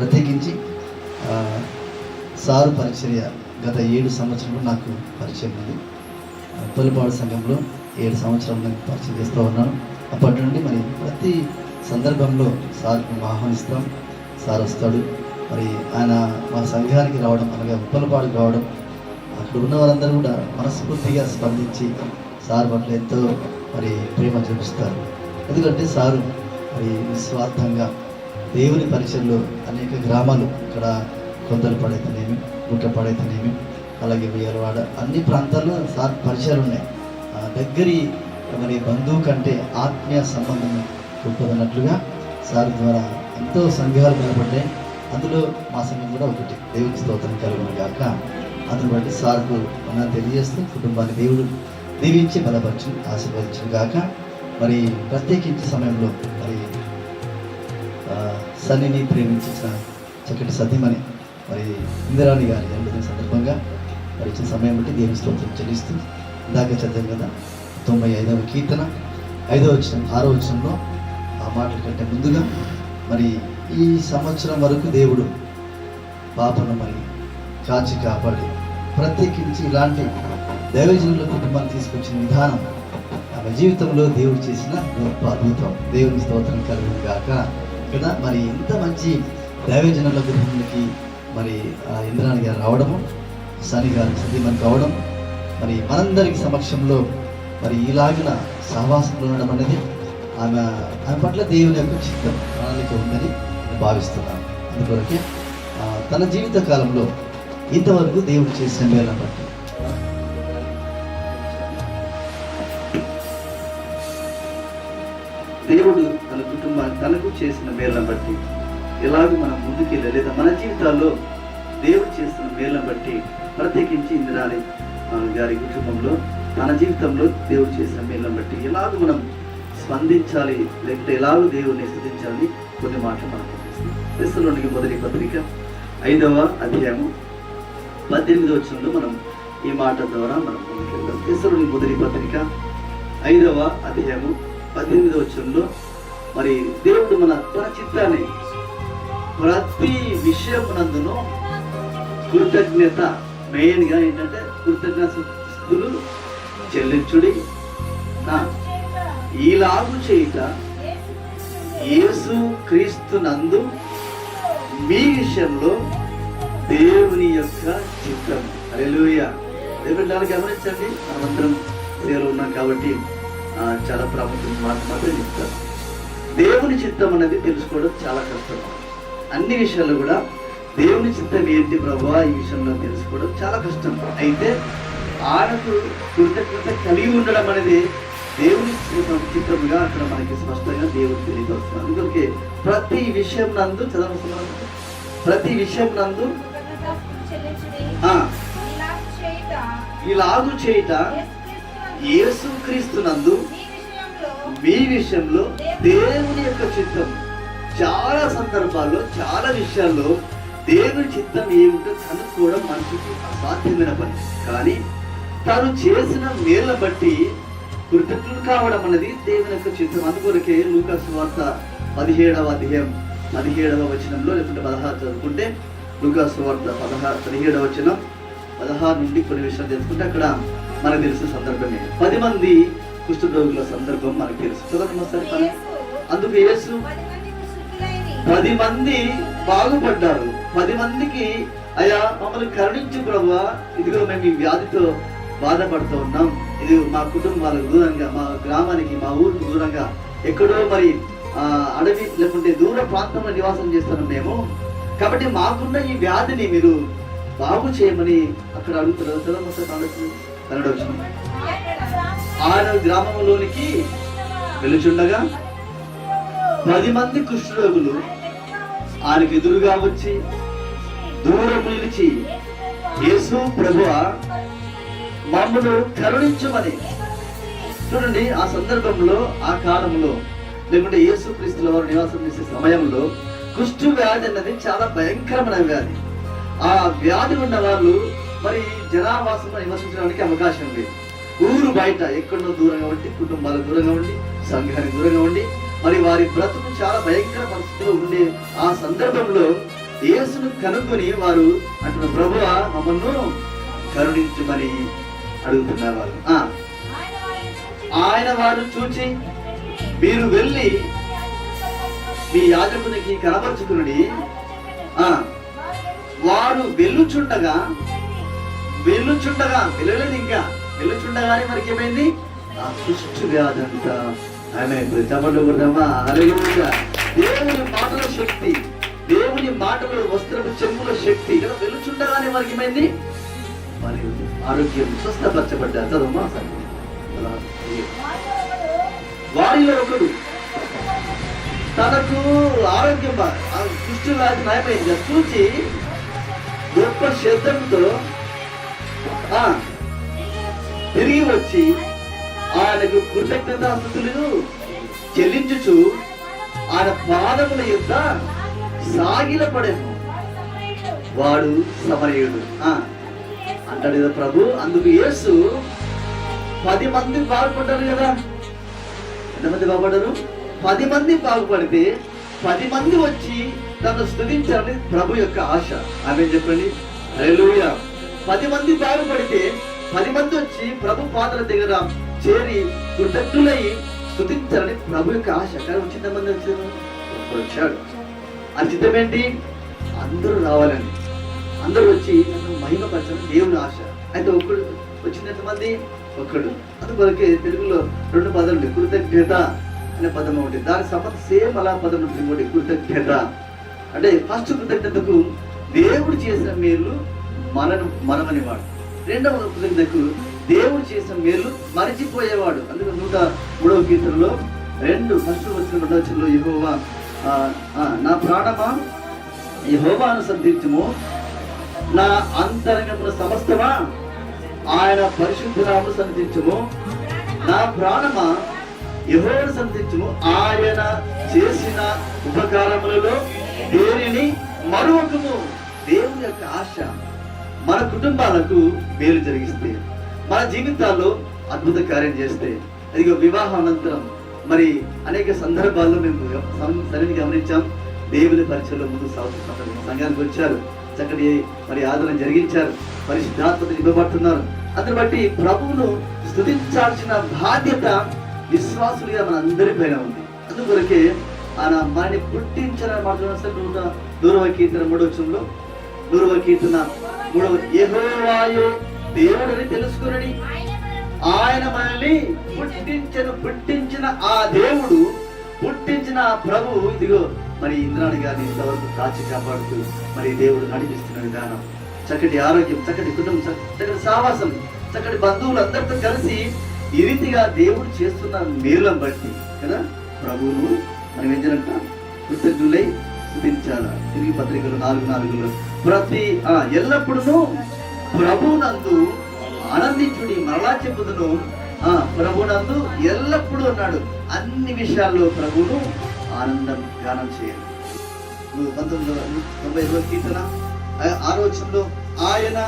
ప్రత్యేకించి సారు పరిచర్య గత ఏడు సంవత్సరంలో నాకు పరిచయం ఉంది. తొలిపాడు సంఘంలో ఏడు సంవత్సరాలు నేను పరిచయం చేస్తూ ఉన్నాను. అప్పటి నుండి మరి ప్రతి సందర్భంలో సార్కి మేము ఆహ్వానిస్తాం. సార్ వస్తాడు. మరి ఆయన మా సంఘానికి రావడం అనగా ఉప్పలపాడుకు రావడం అక్కడ ఉన్న వారందరూ కూడా మనస్ఫూర్తిగా స్పందించి సార్ పట్ల ఎంతో మరి ప్రేమ చూపిస్తారు. ఎందుకంటే సారు మరి నిస్వార్థంగా దేవుని పరిచయంలో అనేక గ్రామాలు ఇక్కడ కొందరు పడైతేనేమి గుట్ట పడైతేనేమి అలాగే వియలవాడ అన్ని ప్రాంతాల్లో సార్ పరిచయాలు ఉన్నాయి. ఆ దగ్గరి మరి బంధువు కంటే ఆత్మీయ సంబంధం గొప్పదన్నట్లుగా సార్ ద్వారా ఎంతో సంఘాలు నిలబడ్డాయి అందులో మా సంఘం కూడా ఒకటి. దేవుని స్తోత్రం కలుగును కాక అందుని బట్టి సార్కు మనం తెలియజేస్తూ కుటుంబాన్ని దేవుడు దీవించి బలపరిచి ఆశీర్వదించిన కాక మరి ప్రత్యేకించి సమయంలో మరి సన్నిని ప్రేమించిన చక్కటి సతీమణి మరి ఇందిరాణి గారి జన్మదిన సందర్భంగా మరి ఇచ్చిన సమయం బట్టి దేవుని స్తోత్రం చెల్లిస్తూ ఇందాక చదివాం కదా తొంభై ఐదవ కీర్తన. ఐదవ వచనం ఆరో వచనంలో ఆ మాటల కంటే ముందుగా మరి ఈ సంవత్సరం వరకు దేవుడు పాపను మరి కాచి కాపాడి. ప్రత్యేకించి ఇలాంటి దైవజనుల కుటుంబాన్ని తీసుకొచ్చిన విధానం ఆమె జీవితంలో దేవుడు చేసిన గొప్ప అద్భుతం. దేవుని స్తోత్రం కలుగును కదా? మరి ఇంత మంచి దైవజనుల గృహంలోకి మరి ఆ ఇంద్రాణి గారు రావడము సని గారు సతీమణి కావడం మరి మనందరికి సమక్షంలో మరి ఇలాగిన సహవాసంలో ఉండడం అనేది ఆమె ఆమె పట్ల దేవుని యొక్క చిత్తం ప్రణాళిక ఉందని నేను భావిస్తున్నాను. అందుకొరకే తన జీవిత కాలంలో ఇంతవరకు దేవుడు చేసిన మేళ బట్టి దేవుడు తన కుటుంబాన్ని తనకు చేసిన మేళను బట్టి ఎలాగ మనం ముందుకెళ్ళాలి లేదా మన జీవితాల్లో దేవుడు చేసిన మేళను బట్టి ప్రత్యేకించి ఇందిరాని గారి కుటుంబంలో తన జీవితంలో దేవుడు చేసిన మేళను బట్టి ఎలాగ మనం స్పందించాలి లేకపోతే ఎలాగ దేవుడిని స్థుతించాలి కొన్ని మాటలు మనం క్రిస్తులోనికి మొదటి పత్రిక ఐదవ అధ్యాయము పద్దెనిమిది వచనంలో మనం ఈ మాట ద్వారా మనం ముందుకెళ్దాం. క్రిస్తులోని మొదటి పత్రిక ఐదవ అధ్యాయము పద్దెనిమిది వచ్చంలో మరి దేవుడు మన తన చిత్తాన్ని ప్రతి విషయమునందును కృతజ్ఞత మెయిన్గా ఏంటంటే కృతజ్ఞతలు చెల్లించుడి ఈలాగు చేయుట యేసు క్రీస్తు నందు మీ విషయంలో దేవుని యొక్క చిత్తం. అలెలుయ దేవుడు గమనించండి. మనమందరం పేరు ఉన్నాం కాబట్టి చాలా ప్రాముఖ్యం మాట మాత్రం చెప్తారు దేవుని చిత్తం అనేది తెలుసుకోవడం చాలా కష్టం. అన్ని విషయాల్లో కూడా దేవుని చిత్తం ఏంటి ప్రభా? ఈ విషయంలో తెలుసుకోవడం చాలా కష్టం. అయితే ఆయనకు కృతజ్ఞత కలిగి ఉండడం అనేది దేవుని చిత్తముగా అక్కడ మనకి స్పష్టంగా దేవుడు తెలియవస్తున్నారు అందుకే ప్రతి విషయం నందు చదవస్తున్నాను ప్రతి విషయం నందు ఇలాగు చేయుట యేసు క్రీస్తునందు మీ విషయంలో దేవుని యొక్క చిత్తం చాలా సందర్భాల్లో చాలా విషయాల్లో దేవుని చిత్తం ఏమిటో కనుక్కోవడం మనిషికి అసాధ్యమైన పని కానీ తను చేసిన మేళ్ళ బట్టి కృతజ్ఞులు కావడం అనేది దేవుని యొక్క చిత్తం. అందుకొరకే లూకాసు వార్త పదిహేడవ అధ్యాయం పదిహేడవ వచనంలో లేకుంటే పదహారు చదువుకుంటే లూకాసు వార్త పదహారు పదిహేడవ వచనం పదహారు నుండి కొన్ని విషయాలు తెలుసుకుంటే అక్కడ మనకు తెలిసిన సందర్భమే. పది మంది కుష్ఠరోగుల సందర్భం మనకు తెలుసు. చదవండి ఒకసారి. అందుకు యేసు పది మంది బాగుపడ్డారు. పది మందికి అయ్యా మమ్మల్ని కరుణించు ప్రభు ఇదిగో మేము ఈ వ్యాధితో బాధపడుతూ ఉన్నాం. ఇది మా కుటుంబాలకు దూరంగా మా గ్రామానికి మా ఊరికి దూరంగా. ఎక్కడో మరి ఆ, అడవి లేకుంటే దూర ప్రాంతంలో నివాసం చేస్తున్నాం మేము. కాబట్టి మాకున్న ఈ వ్యాధిని మీరు బాగు చేయమని అక్కడ అడుగుతున్నారు. కన్నడ వచ్చింది. ఆయన గ్రామంలోనికి వెలుచుండగా పది మంది కుష్ఠరోగులు ఆయనకు ఎదురుగా వచ్చి దూరం నిలిచి యేసు ప్రభువ మమ్మను కరుణించమని. చూడండి ఆ సందర్భంలో ఆ కాలంలో లేకుంటే యేసు క్రీస్తుల వారు నివాసం చేసే సమయంలో కుష్ఠు వ్యాధి అన్నది చాలా భయంకరమైన వ్యాధి. ఆ వ్యాధి ఉన్న వాళ్ళు మరి జనావాసంలో నివసించడానికి అవకాశం లేదు. ఊరు బయట ఎక్కడో దూరంగా ఉండి కుటుంబాలకు దూరంగా ఉండి సంఘానికి దూరంగా ఉండి మరి వారి బ్రతుకు చాలా భయంకర పరిస్థితిలో ఉండే ఆ సందర్భంలో యేసును కనుక్కొని వారు అంటున్న ప్రభు మమ్మల్ని కరుణించమని అడుగుతున్నారు వాళ్ళు. ఆ, ఆయన వారు చూచి మీరు వెళ్ళి మీ యాజకునికి కనపరుచుకుని ఆ. వారు వెళ్ళుచుండగా వెళ్ళుచుండగా వెళ్ళలేదు ఇంకా. వెళ్ళుచుండగానే మనకి ఏమైంది ఆ కుష్టు వ్యాధి అంతా ఆమె చెప్పండి కొడదామా? దేవుని మాటల శక్తి దేవుని మాటలు వస్త్రపు చెంపుల శక్తి. ఇలా వెళ్ళుచుండగానే మనకి ఏమైంది మరి ఆరోగ్యం స్వస్థపరచబడ్డారు. చదవమా అలా వారిలో ఒకడు తనకు ఆరోగ్యం బా- వ్యాధి నయమైంది చూచి గొప్ప శబ్దంతో ఆ, తిరిగి వచ్చి ఆయనకు కృతజ్ఞతాస్థుతులు చెల్లించుచు ఆయన పాదముల యొక్క సాగిల పడేను వాడు సమరయుడు. అంటాడు కదా ప్రభు అందుకు యేసు పది మంది బాగుపడ్డారు కదా. ఎంతమంది బాగుపడ్డారు పది మంది బాగుపడితే పది మంది వచ్చి తను స్థుతించాలని ప్రభు యొక్క ఆశ. ఆమె చెప్పండి? హల్లెలూయా. పది మంది బాగుపడితే పది మంది వచ్చి ప్రభు పాదల దగ్గర చేరి కృతజ్ఞులై స్థుతించాలని ప్రభు యొక్క ఆశ. కానీ వచ్చిన మంది వచ్చారు? ఒక్కడు వచ్చాడు. ఆ చిత్తం ఏంటి అందరూ రావాలని. అందరూ వచ్చి నన్ను మహిమపరచడం దేవుని ఆశ. అయితే ఒకడు వచ్చిన ఎంతమంది? ఒకడు అందుకొరకే తెలుగులో రెండు పదాలు కృతజ్ఞత అనే పదం ఒకటి. దానికి సంబంధం సేమ్ అలా పదం ఉంటుంది ఇంకోటి కృతజ్ఞత. అంటే ఫస్ట్ కృతజ్ఞతకు దేవుడు చేసిన మేలు మనను మనమని వాడు రెండవ కృతజ్ఞతకు దేవుడు చేసిన మేలు మరచిపోయేవాడు. అందుకే నూట మూడవ కీర్తనలో రెండు ఫస్ట్ వచ్చిన రెండవచనలో యహోవా నా ప్రాణమా? యహోవాను సంధించుము నా అంతరంగమున సమస్తమా? ఆయన పరిశుద్ధనామను సంధించము నా ప్రాణమా? యెహోవాను సంధించుము ఆయన చేసిన ఉపకారములలో దేనిని మరొకము దేవుని యొక్క ఆశ. మన కుటుంబాలకు మేలు జరిగిస్తే మన జీవితాల్లో అద్భుత కార్యం చేస్తే ఇదిగో వివాహం అనంతరం మరి అనేక సందర్భాల్లో మేము సరిని గమనించాం. దేవుని పరిచయంలో ముందు సాగుతున్నారు సంఘానికి వచ్చారు. చక్కటి మరి ఆదరణ జరిగించారు. పరిశుద్ధాత్మత ఇవ్వబడుతున్నారు అందుని బట్టి ప్రభువును స్థుతించాల్సిన బాధ్యత విశ్వాసులుగా మన అందరి పైన ఉంది. అందుకొరకే ఆయన మనని పుట్టించాలని మాట్లాడిన నూట దూరవ కీర్తన మూడవచంలో నూరవ కీర్తన మూడవ యెహోవాయే దేవుడని తెలుసుకునని ఆయన మనల్ని పుట్టించిన పుట్టించిన ఆ దేవుడు పుట్టించిన ఆ ప్రభు. ఇదిగో మరి ఇంద్రాణి గారిని ఇంతవరకు కాచి కాపాడుతూ మరి దేవుడు నడిపిస్తున్న విధానం. చక్కటి ఆరోగ్యం చక్కటి కుటుంబం చక్కటి సావాసం చక్కటి బంధువులు అందరితో కలిసి ఈ రీతిగా దేవుడు చేస్తున్న మేలులను బట్టి కదా? ప్రభువును మనం ఏం కృతజ్ఞులై స్థుతించాలా తిరిగి పత్రికలు నాలుగు నాలుగులో. ప్రతి ఆ ఎల్లప్పుడూ ప్రభునందు ఆనందించుడి మరలా చెప్పుదును. ఆ ప్రభునందు ఎల్లప్పుడూ ఉన్నాడు. అన్ని విషయాల్లో ప్రభును ఆనందం గానం చేయాలి. నువ్వు పంతొమ్మిది వందల తొంభై ఐదవ కీర్తన ఆ- ఆలోచనలో ఆయన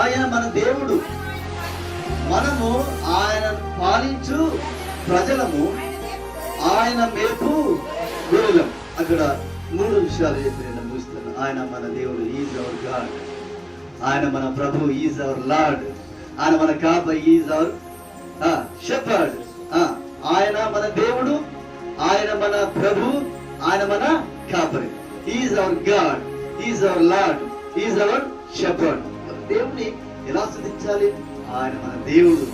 ఆయన మన దేవుడు. మనము ఆయన పాలించు ప్రజలము ఆయన మేపు గొర్రెలం అక్కడ మూడు విషయాలు చెప్పి నేను ముగిస్తాను ఆయన మన దేవుడు ఈజ్ అవర్ గాడ్ ఆయన మన ప్రభు ఈజ్ అవర్ లార్డ్ ఆయన మన కాప ఈజ్ అవర్ షెపర్డ్ ఆయన మన దేవుడు ఆయన మన ప్రభు ఆయన మన కాపరి. Is our God is our Lord is our shepherd దేవుని ఎలా స్థుతించాలి? ఆయన మన దేవుడు.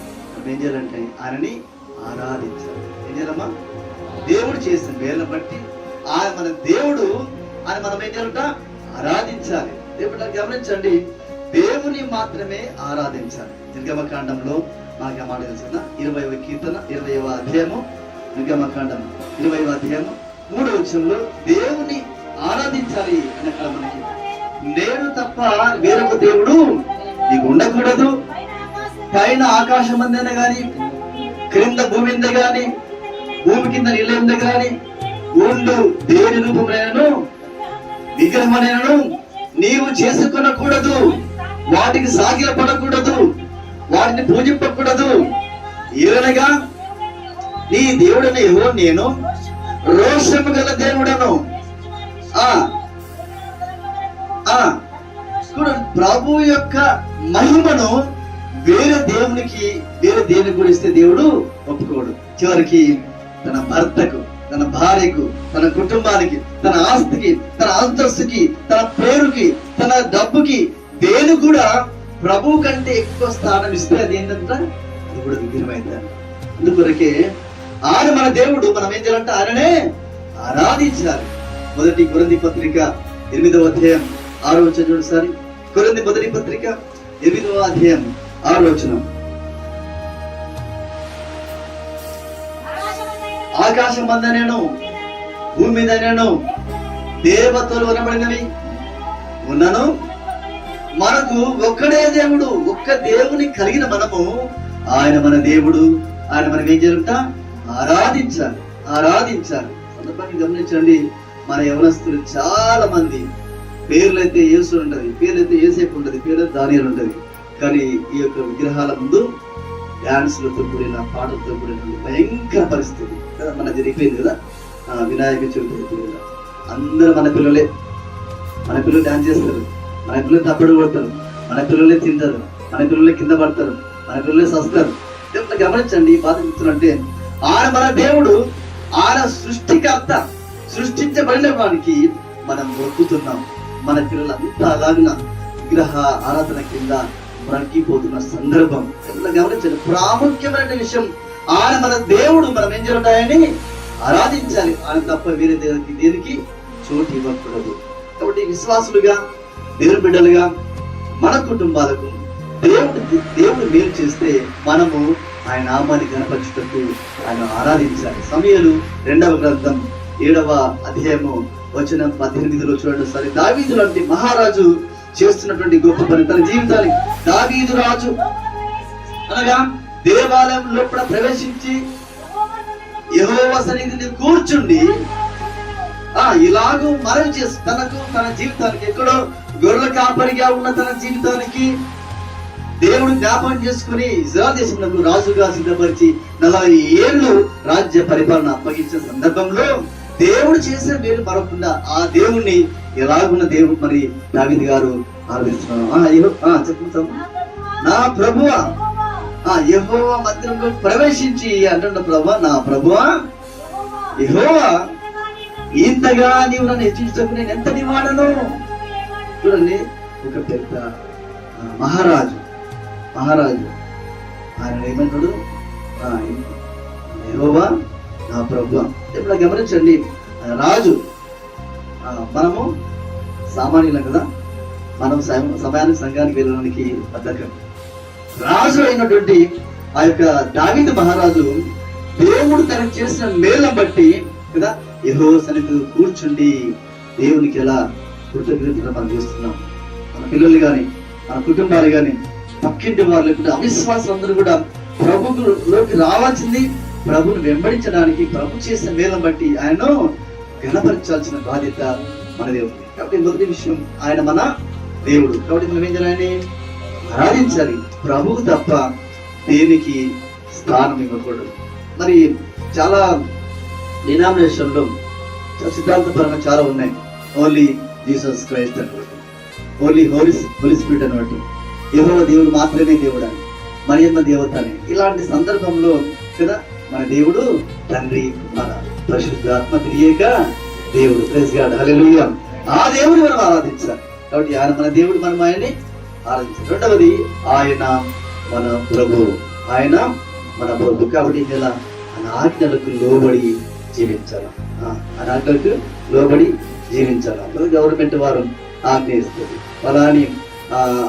ఏం చేయాలంటే ఆయనని ఆరాధించాలి. ఏం చేయాలమ్మా? దేవుడు చేసిన వేళ్ళని బట్టి ఆయన మన దేవుడు ఆయన మనం ఏం చేయాలంట ఆరాధించాలి. దేవుడు గమనించండి దేవుని మాత్రమే ఆరాధించాలి. నిర్గమకాండంలో నాకు ఆ మాట తెలుసుకున్న ఇరవై కీర్తన ఇరవైవ అధ్యాయము నిర్గమకాండం ఇరవైవ అధ్యాయము మూడో వచనంలో దేవుని ఆరాధించాలి అని అక్కడ మనకి. నేను తప్ప వేరొక దేవుడు నీకు ఉండకూడదు. పైన ఆకాశం అందైనా కానీ క్రింద భూమి మీద గాని భూమి కింద నీళ్ళేంది కాని ఊళ్ళు దేని రూపమైనను విగ్రహమైనను నీవు చేసుకునకూడదు. వాటికి సాగిల పడకూడదు. వాటిని పూజింపకూడదు. ఏలనగా నీ దేవుడని ఎవరు నేను రోషము గల దేవుడను. ఆ ఆ. ప్రభు యొక్క మహిమను వేరే దేవునికి వేరే దేవునికి కూడా ఇస్తే దేవుడు ఒప్పుకోడు. చివరికి తన భర్తకు తన భార్యకు తన కుటుంబానికి తన ఆస్తికి తన అంతస్తుకి తన పేరుకి తన డబ్బుకి దేని కూడా ప్రభు కంటే ఎక్కువ స్థానం ఇస్తే అది ఏంటంట? అది కూడా విగ్రహమైందంట అందుకొరకే ఆయన మన దేవుడు మనం ఏం చేయాలంటే ఆయననే ఆరాధించాలి మొదటి గురంది పత్రిక ఎనిమిదవ అధ్యాయం ఆరో వచ్చిన చూడండి సారి. మొదటి పత్రిక ఎనిమిదవ అధ్యాయం ఆరో వచనం. ఆకాశం మంద నేను భూమి మీద నేను దేవతలు అనబడినవి. ఉన్నాను? మనకు ఒక్కడే దేవుడు ఒక్క దేవుని కలిగిన మనము ఆయన మన దేవుడు ఆయన మనం ఏం జరుగుతా ఆరాధించాలి ఆరాధించాలి. సందర్భాన్ని గమనించండి మన యవనస్తులు చాలా మంది పేర్లు అయితే యేసు ఉండదు పేర్లు అయితే ఏసేపు ఉండదు పేరు దానియాలు ఉండదు కానీ ఈ యొక్క విగ్రహాల ముందు డాన్స్లతో కూడిన పాటలతో కూడిన భయంకర పరిస్థితి. కదా మన జరిగిపోయింది కదా? ఆ, వినాయక చవితి అయిపోయింది కదా అందరూ మన పిల్లలే. మన పిల్లలు డాన్స్ చేస్తారు. మన పిల్లలు తప్పడు కొడతారు. మన పిల్లలే తింటారు. మన పిల్లలే కింద పడతారు. మన పిల్లలే సస్తారు. గమనించండి ఈ బాధ చెప్తున్నంటే ఆయన మన దేవుడు ఆయన సృష్టికర్త సృష్టించబడిన వానికి మనం మొక్కుతున్నాం. మన పిల్లలంతా అలాగిన విగ్రహ ఆరాధన కింద బ్రతికిపోతున్న సందర్భం. దేవుడు గమనించండి ప్రాముఖ్యమైన విషయం ఆయన మన దేవుడు మనం ఏం చేయాలని ఆరాధించాలి. ఆయన తప్ప వేరే దేవునికి దేనికి చోటు ఇవ్వకూడదు. కాబట్టి విశ్వాసులుగా దేవుని బిడ్డలుగా మన కుటుంబాలకు దేవుడు దేవుడు మేలు చేస్తే మనము ఆయన నామాన్ని కనపరచుటకు ఆయన ఆరాధించాలి. సమయాలు రెండవ గ్రంథం ఏడవ అధ్యాయము వచ్చిన పద్దెనిమిదిలో చూడండి. సరే దావీదు లాంటి మహారాజు చేస్తున్నటువంటి గొప్ప పని తన జీవితానికి. దావీదు రాజు అనగా దేవాలయం లోపల ప్రవేశించి సన్నిధిని కూర్చుండి ఆ ఇలాగూ మరవి చేసి తనకు తన జీవితానికి ఎక్కడో గొర్రెల కాపరిగా ఉన్న తన జీవితానికి దేవుడు జ్ఞాపకం చేసుకుని ఇజ్రాయల్ దేశంలో రాజుగా సిద్ధపరిచి నలభై ఏళ్ళు రాజ్య పరిపాలన అప్పగించిన సందర్భంలో దేవుడు చేసిన మేలు మరొకుండా ఆ దేవుణ్ణి ఎలాగున్న దేవుడు మరి దావిద్ గారు ఆరాధిస్తున్నాను ఆ యెహో- ఆ చెప్పుతాం నా ప్రభువా ఆ యెహోవా మందిరంలో ప్రవేశించి అంటున్న ప్రభువా నా ప్రభువా యెహోవా ఇంతగా నీవు నన్ను హెచ్చించకు నేను ఎంత నివాడను? చూడండి ఒక పెద్ద మహారాజు మహారాజు. ఆయన ఏమంటాడు? ఆ, యెహోవా నా ప్రభు ఇప్పుడు గమనించండి. రాజు మనము సామాన్యులం కదా? మనం సమయానికి సంఘానికి వెళ్ళడానికి బద్ధకం రాజు అయినటువంటి ఆ యొక్క దావిద మహారాజు దేవుడు తనకు చేసిన మేలం బట్టి కదా యహో సన్నిధి కూర్చుండి దేవునికి ఎలా కృతజ్ఞతలు మనం చేస్తున్నాం. మన పిల్లలు కానీ మన కుటుంబాలు కానీ పక్కింటి వారు లేకుంటే అవిశ్వాసం అందరూ కూడా ప్రభులోకి రావాల్సింది ప్రభుని వెంబడించడానికి ప్రభు చేసిన మేలను బట్టి ఆయనను గణపరచాల్సిన బాధ్యత మనదే ఉంది కాబట్టి మొదటి విషయం ఆయన మన దేవుడు. కాబట్టి మనం ఏం చేయాలని ఆరాధించాలి. ప్రభువు తప్ప దేనికి స్థానం ఇవ్వకూడదు. మరి చాలా డినామినేషన్లో సిద్ధాంతపరంగా చాలా ఉన్నాయి. ఓన్లీ జీసస్ క్రైస్ట్ అనమాట ఓన్లీ హోలీ హోలీ స్పిరిట్ అనమాట ఎవరో దేవుడు మాత్రమే దేవుడు అని. మరియమ్మ దేవత అని. ఇలాంటి సందర్భంలో కదా మన దేవుడు తండ్రి మన పరిశుద్ధాత్మ క్రియేక దేవుడు. ప్రెస్ గాడ్ ఆ దేవుడు మనం ఆరాధించాలి. కాబట్టి ఆయన మన దేవుడు మనం ఆయన్ని ఆరాధించాలి. రెండవది ఆయన మన ప్రభు. ఆయన మన ప్రభు. కాబట్టి ఇలా ఆయన ఆజ్ఞలకు లోబడి జీవించాలి. ఆ, ఆయన ఆజ్ఞలకు లోబడి జీవించాలి. అప్పుడు గవర్నమెంట్ వారు ఆజ్ఞ ఇస్తుంది. ఫలాని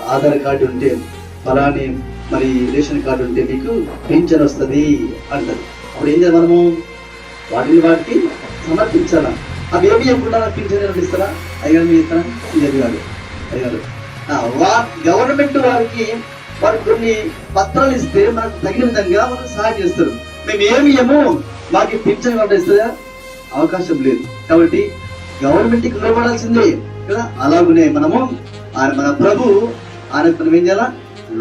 ఆధార్ కార్డు ఉంటే ఫలాని మరి రేషన్ కార్డు ఉంటే మీకు పింఛన్ వస్తుంది అంటారు అప్పుడు ఏం చేయాలి మనము? వాటిని వాటికి సమర్పించాలా? అవి ఏమి చెప్పకుండా పింఛన్ ఎవరు ఇస్తారా? అయ్యారు మీ ఇస్తారా లేదు కాదు అయ్యారు గవర్నమెంట్ వారికి వారు కొన్ని పత్రాలు ఇస్తే మనకు తగిన విధంగా మనకు సహాయం చేస్తారు. మేము ఏమి ఇయ్యము మాకు పింఛన్ ఇవ్వడం ఇస్తుందా? అవకాశం లేదు. కాబట్టి గవర్నమెంట్కి లోబడాల్సిందే కదా. అలాగనే మనము ఆయన మన ప్రభు ఆయన మనం ఏం చేయాలా?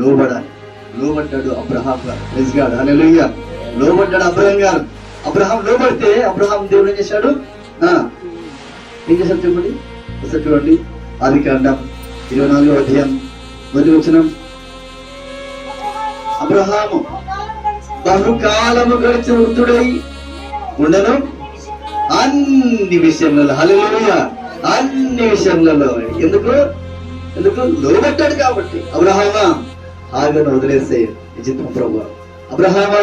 లోబడాలి. లోబడ్డాడు అబ్రహాం. గారు గాడు లోబడ్డాడు అబ్రహాం గారు. అబ్రహాం లోబడితే అబ్రహాం దేవుడు ఏం చేశాడు? ఏం చేశాడు చెప్పండి? ఒకసారి చూడండి. ఆది కాండం ఇరవై నాలుగో అధ్యాయం. మొదటి వచ్చిన అబ్రహాము బహుకాలము గడిచి వృద్ధుడై ఉండను. అన్ని విషయంలో హల్లెలూయ అన్ని విషయంలో ఎందుకు? ఎందుకు? లోబట్టాడు కాబట్టి. అబ్రహామా ఆగను వదిలేసే చిత్తం ప్రభు అబ్రహామా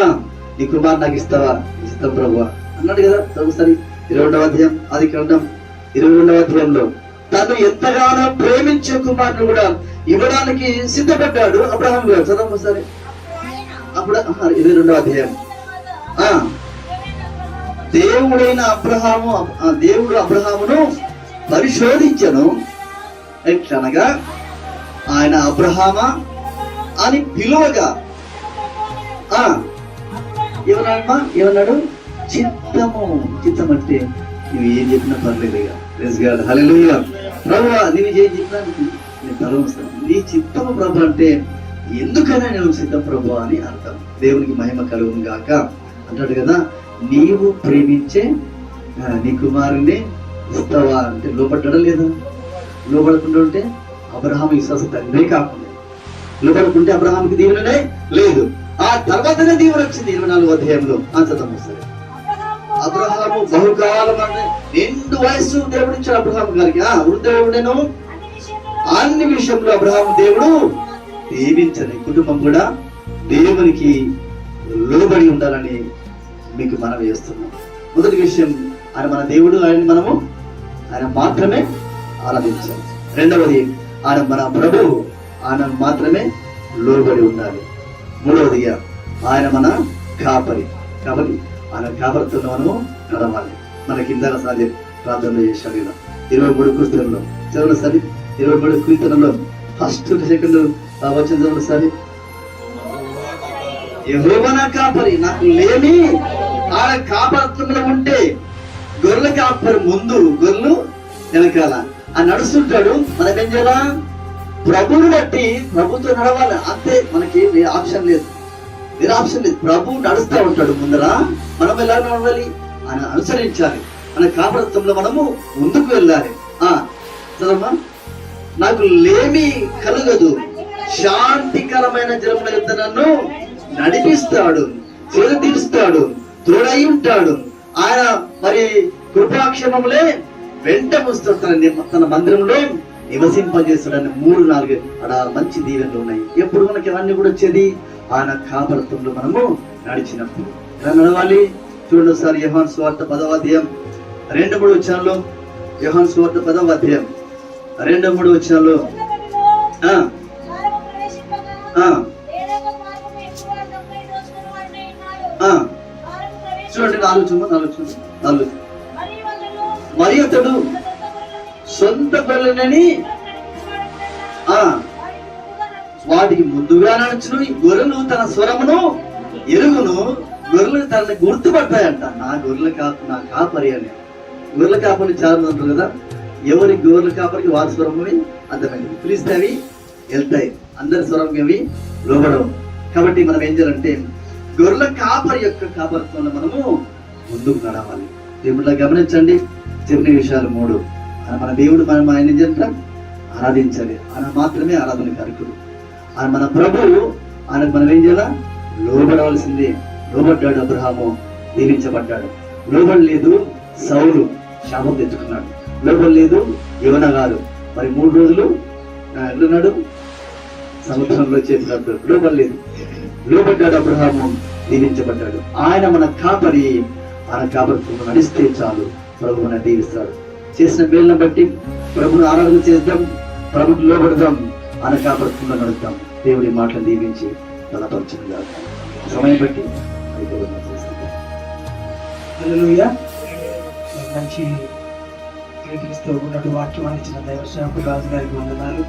నీ కుమార్ నాకు ఇస్తావా? నీ ప్రభు అన్నాడు కదా ఒకసారి ఇరవై రెండవ అధ్యాయం ఆది గ్రంథం ఇరవై రెండవ అధ్యాయంలో. తను ఎంతగానో ప్రేమించే కుమారుని కూడా ఇవ్వడానికి సిద్ధపడ్డాడు అబ్రహాం గారు. చదవం ఒకసారి. అప్పుడు ఇరవై రెండవ అధ్యాయం. ఆ దేవుడైన అబ్రహాము ఆ దేవుడు అబ్రహామును పరిశోధించను. ఎట్లనగా ఆయన అబ్రహామా అని పిలువగా ఆ ఏమన్నాడమ్మా? ఏమన్నాడు? చిత్తము. చిత్తం అంటే నువ్వు ఏం చెప్పినా పర్లేదు ఇక. ప్రెస్ గాడ్ హల్లెలూయా ప్రభువా నువ్వు ఏం చెప్పినా నీకు నేను తలవస్తాను నీ చిత్తము ప్రభు అంటే ఎందుకైనా నేను సిద్ధ ప్రభు అని అర్థం. దేవునికి మహిమ కలుగును గాక. అంటాడు కదా నీవు ప్రేమించే నీ కుమారుని ఇస్తావా అంటే లోపడ్డా లేదా? లోపడకుండా ఉంటే అబ్రహాం విశ్వాస తండ్రి కాకుండా. నువ్వనుకుంటే అబ్రహాంకి దీవెననే లేదు. ఆ తర్వాతనే దీవెన వచ్చింది ఇరవై నాలుగు అధ్యాయంలో. ఆ వస్తుంది. సరే అబ్రహాము బహుకాలం అంటే నిండు వయస్సు దేవుడు ఇచ్చాడు అబ్రహాం గారికి. ఆ వృద్ధుడేను అన్ని విషయంలో అబ్రహాం దేవుడు దీవించని కుటుంబం కూడా దేవునికి లోబడి ఉండాలని మీకు మనం చేస్తున్నాం. మొదటి విషయం ఆయన మన దేవుడు ఆయన మనము ఆయన మాత్రమే ఆరాధించాలి. రెండవది ఆయన మన ప్రభువు ఆయన మాత్రమే లోబడి ఉండాలి. మూడవదిగా ఆయన మన కాపరి. కాబట్టి ఆయన కాపరితో మనము నడవాలి. మనకి ఇందాక సాధ్యం ప్రార్థన చేశాడు కదా. ఇరవై మూడు కీర్తనలో. చదవండి సరి. ఇరవై మూడు కీర్తనలో. ఫస్ట్ సెకండ్ వచ్చిన చదవండి సరి. యెహోవా నా కాపరి. నాకు లేమి. ఆడ కాపరత్వంలో ఉంటే గొర్రెల కాపరి ముందు గొర్రెలు వెనకాల. ఆ నడుస్తుంటాడు. మనం ఏం చేయాలా? ప్రభువుని బట్టి ప్రభుతో నడవాలి. అంతే మనకి ఆప్షన్ లేదు. వేరే ఆప్షన్ లేదు. ప్రభు నడుస్తూ ఉంటాడు ముందర. మనం ఎలా నడవాలి? ఆయన అనుసరించాలి. మన కాపరత్వంలో మనము ముందుకు వెళ్ళాలి. ఆ చదమ్మా నాకు లేమి కలగదు. శాంతికరమైన జలముల యొక్క నన్ను నడిపిస్తాడు చేరు తీరుస్తాడు తోడై ఉంటాడు. ఆయన మరి కృపాక్షేమములే వెంట వస్తాడు తన తన మందిరంలో నివసింపజేస్తాడని మూడు నాలుగు అక్కడ మంచి దీవెనలు ఉన్నాయి. ఎప్పుడు మనకి అవన్నీ కూడా వచ్చేది? ఆయన కాపరత్వంలో మనము నడిచినప్పుడు. ఎలా నడవాలి? చూడండి ఒకసారి యహాన్ స్వార్థ పదవ అధ్యాయం. రెండు మూడు వచ్చాలో యహాన్ స్వార్థ పదవ అధ్యాయం. రెండు మూడు వచ్చాలో చూడండి నాలుగు చూడ నాలుగు మరి అతడు సొంత పిల్లలని ఆ వాటికి ముందుగా నడుచును ఈ గొర్రెలు తన స్వరమును ఎరుగును. గొర్రెలు తనని గుర్తుపడతాయంట. నా గొర్రెల కాపు నా కాపరి అని. గొర్రెల కాపరి చాలా ఉంటారు కదా? ఎవరి గొర్రెల కాపరికి వారి స్వరమని అర్థమైంది. పిలిస్తే అవి వెళ్తాయి. అందరి స్వరం అవి లోబడవు. కాబట్టి మనం ఏం చేయాలంటే గొర్రెల కాపరి యొక్క కాపరత్వంలో మనము ముందుకు నడవాలి. దేవుళ్ళ గమనించండి. చెప్పిన విషయాలు మూడు. మన దేవుడు మనం ఆయన ఏం చేస్తాం ఆరాధించాలి ఆయన మాత్రమే ఆరాధన కారకుడు ఆయన మన ప్రభువు ఆయనకు మనం ఏం చేయాలా? లోబడవలసిందే లోబడ్డాడు అబ్రహాము దీవించబడ్డాడు. లోబడలేదు సౌలు శాపం తెచ్చుకున్నాడు. లోబడలేదు యువన గారు. మరి మూడు రోజులు ఎట్లున్నాడు సముద్రంలో చేతులు లోబడలేదు. లోబడ్డాడు అబ్రహాము దీవించబడ్డాడు. ఆయన మన కాపరి ఆయన కాపరి నడిస్తే చాలు. ప్రభు మన దీవిస్తాడు. చేసిన మేలును బట్టి ప్రభుని ఆరాధన చేద్దాం ప్రభుకి లోబడదాం ఆయన కాపరితో నడుద్దాం. దేవుడి మాటలు దీవించి బలపరచును సమయం బట్టి మంచి ఉన్నట్టు వాక్యం అందించిన దైవ సేవకు రాజు గారికి వందనాలు.